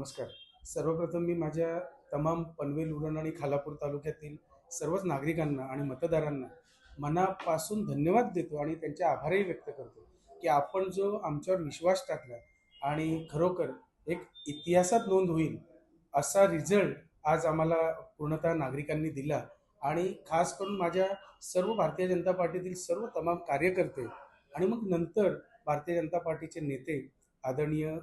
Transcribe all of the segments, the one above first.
नमस्कार. सर्वप्रथम मी माझ्या तमाम पनवेल उरण आणि खालापूर तालुक्यातील सर्वच नागरिकांना आणि मतदारांना मनापासून धन्यवाद देतो आणि त्यांचे आभारही व्यक्त करतो की आपण जो आमच्यावर विश्वास टाकला आणि खरोखर एक इतिहासात नोंद होईल असा रिझल्ट आज आम्हाला पूर्णतः नागरिकांनी दिला आणि खास करून माझ्या सर्व भारतीय जनता पार्टीतील सर्व तमाम कार्यकर्ते आणि मग नंतर भारतीय जनता पार्टीचे नेते आदरणीय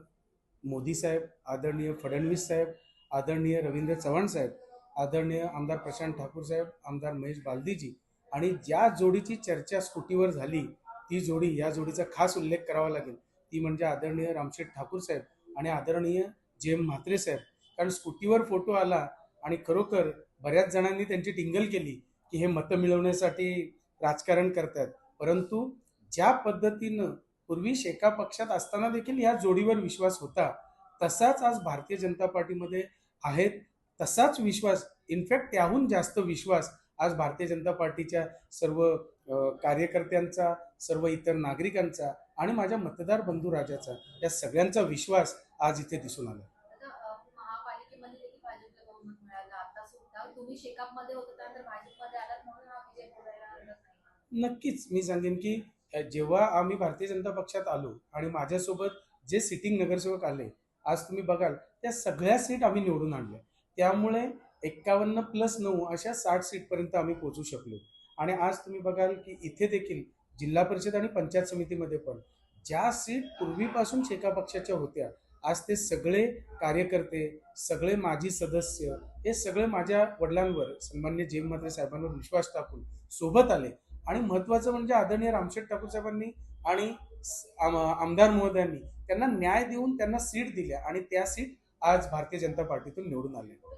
मोदी साहेब आदरणीय फडणवीस साहेब आदरणीय रवींद्र चव्हाण साहेब आदरणीय आमदार प्रशांत ठाकूर साहेब आमदार महेश बालदीजी आणि ज्या जोडीची चर्चा स्कूटीवर झाली ती जोडी या जोडीचा खास उल्लेख करावा लागेल. ती म्हणजे आदरणीय रामशेठ ठाकूर साहेब आणि आदरणीय जे एम म्हात्रे साहेब. कारण स्कूटीवर फोटो आला आणि खरोखर बऱ्याच जणांनी त्यांची टिंगल केली की हे मतं मिळवण्यासाठी राजकारण करतात. परंतु ज्या पद्धतीनं पूर्वी शेका पक्षात असताना देखील या जोडीवर विश्वास होता. तसाच आज भारतीय जनता पार्टीमध्ये आहेत. तसाच विश्वास इनफॅक्ट त्याहून जास्त विश्वास आज भारतीय जनता पार्टीच्या सर्व कार्यकर्त्यांचा सर्व इतर नागरिकांचा आणि माझ्या मतदार बंधू राजाचा या सगळ्यांचा विश्वास आज इथे दिसून आला. नक्कीच मी सांगेन की जेव्हा आम्ही भारतीय जनता पक्षात आलो आणि माझ्यासोबत जे सिटिंग नगरसेवक आले आज तुम्ही बघाल त्या सगळ्या सीट आम्ही निवडून आणल्या. त्यामुळे एक्कावन्न प्लस नऊ अशा साठ सीटपर्यंत आम्ही पोहोचू शकलो. आणि आज तुम्ही बघाल की इथे देखील जिल्हा परिषद आणि पंचायत समितीमध्ये पण ज्या सीट पूर्वीपासून शेका पक्षाच्या होत्या आज ते सगळे कार्यकर्ते सगळे माजी सदस्य हे सगळे माझ्या वडिलांवर सन्मान्य जेम मात्रे साहेबांवर विश्वास टाकून सोबत आले. आणि महत्वाचं म्हणजे आदरणीय रामशेठ ठाकूर साहेबांनी आणि आमदार महोदयांनी त्यांना न्याय देऊन त्यांना सीट दिल्या आणि त्या सीट आज भारतीय जनता पार्टीतून निवडून आल्या त्यांच्या.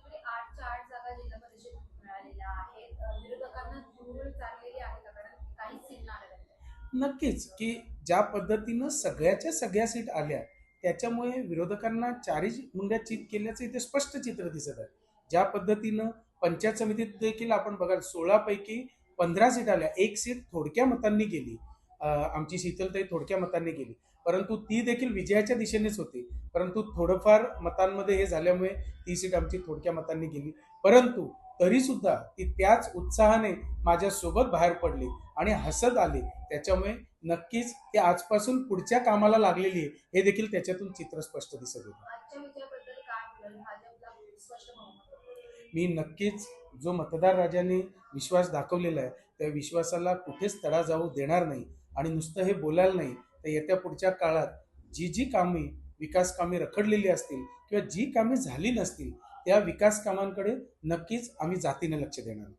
नक्कीच की ज्या पद्धतीनं सगळ्याच्या सगळ्या सीट आल्या त्याच्यामुळे विरोधकांना चारी मुंड्या चित केल्याचं इथे स्पष्ट चित्र दिसत आहे. ज्या पद्धतीनं पंचायत समितीत देखील आपण बघाल सोळापैकी पंधरा सीट आल्या. एक सीट थोडक्या मतांनी गेली. आमची शीतलताई थोडक्या मतांनी गेली. परंतु ती देखील विजयाच्या दिशेनेच होती. परंतु थोडंफार मतांमध्ये हे झाल्यामुळे ती सीट आमची थोडक्या मतांनी गेली. परंतु तरी सुद्धा ती त्याच उत्साहाने माझ्या सोबत बाहेर पडली आणि हसत आली. त्याच्यामुळे नक्कीच ती आजपासून पुढच्या कामाला लागलेली आहे. हे देखील त्याच्यातून चित्र स्पष्ट दिसत होतं. मी नक्कीच जो मतदार राजाने विश्वास दाखवलेला आहे त्या विश्वासाला कुठेच तडा जाऊ देणार नाही. आणि नुसतं हे बोलायला नाही तर येत्या पुढच्या काळात जी जी कामे विकास कामे रखडलेली असतील किंवा जी कामे झाली नसतील त्या विकास कामांकडे नक्कीच आम्ही जातीने लक्ष देणार